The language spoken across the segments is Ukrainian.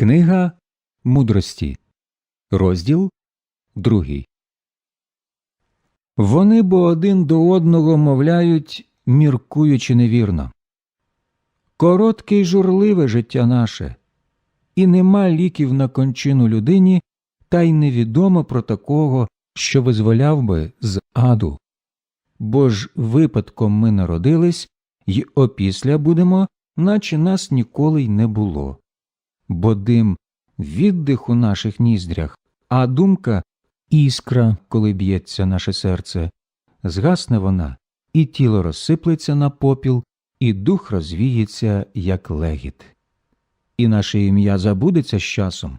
Книга мудрості, розділ другий. Вони бо один до одного мовляють, міркуючи невірно. Коротке й журливе життя наше, і нема ліків на кончину людині, та й невідомо про такого, що визволяв би з аду. Бо ж випадком ми народились, й опісля будемо, наче нас ніколи й не було бо дим віддих у наших ніздрях, а думка іскра, коли б'ється наше серце, згасне вона, і тіло розсиплеться на попіл, і дух розвіється, як легіт. І наше ім'я забудеться з часом,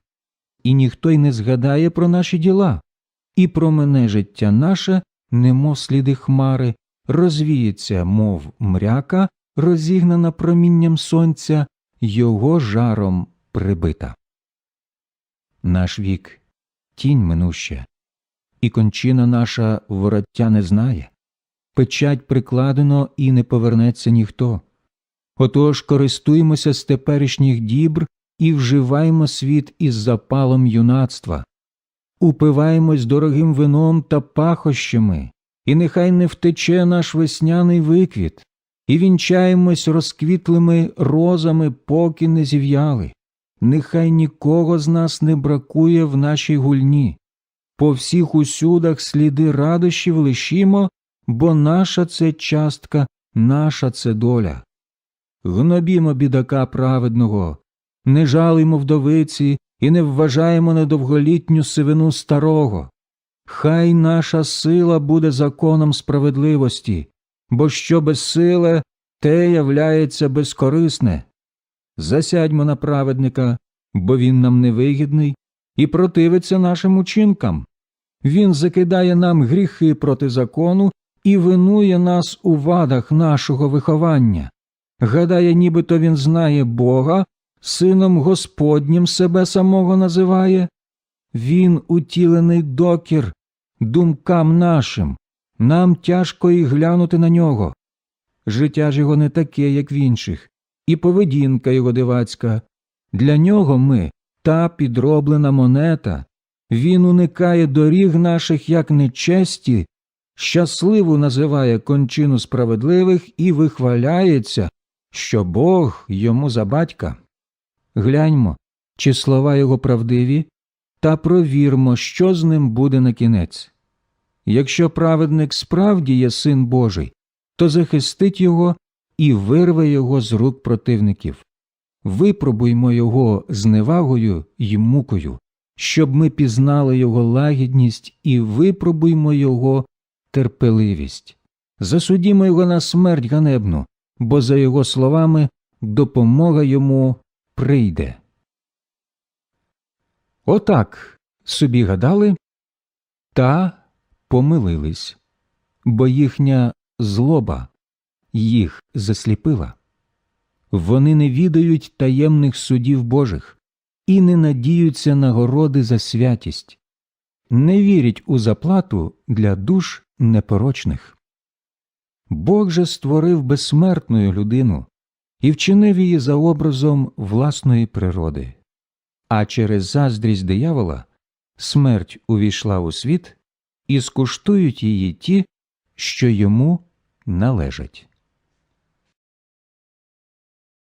і ніхто й не згадає про наші діла, і про мене життя наше, немов сліди хмари, розвіється, мов мряка, розігнана промінням сонця, його жаром прибита. Наш вік тінь минуща, і кончина наша вороття не знає, печать прикладено і не повернеться ніхто. Отож користуємося з теперішніх дібр і вживаємо світ із запалом юнацтва, упиваємось дорогим вином та пахощами, і нехай не втече наш весняний виквіт, і вінчаємось розквітлими розами, поки не зів'яли. Нехай нікого з нас не бракує в нашій гульні, по всіх усюдах сліди радощів лишімо, бо наша це частка, наша це доля. Гнобімо бідака праведного, не жалимо вдовиці і не вважаємо недовголітню сивину старого. Хай наша сила буде законом справедливості, бо що безсиле, те являється безкорисне засядьмо на праведника, бо він нам невигідний і противиться нашим учинкам. Він закидає нам гріхи проти закону і винує нас у вадах нашого виховання. Гадає, нібито він знає Бога, сином Господнім себе самого називає. Він утілений докір думкам нашим, нам тяжко і глянути на нього. Життя ж його не таке, як в інших, і поведінка його дивацька. Для нього ми та підроблена монета, він уникає доріг наших як нечесті, щасливо називає кончину справедливих і вихваляється, що Бог йому за батька. Гляньмо, чи слова його правдиві, та провірмо, що з ним буде на кінець. Якщо праведник справді є син Божий, то захистить його і вирве його з рук противників. Випробуймо його зневагою й мукою, щоб ми пізнали його лагідність і випробуймо його терпеливість. Засудімо його на смерть ганебну, бо, за його словами, допомога йому прийде. Отак собі гадали та помилились, бо їхня злоба їх засліпила. Вони не відають таємних судів Божих і не надіються нагороди за святість, не вірять у заплату для душ непорочних. Бог же створив безсмертну людину і вчинив її за образом власної природи, а через заздрість диявола смерть увійшла у світ і скуштують її ті, що йому належать.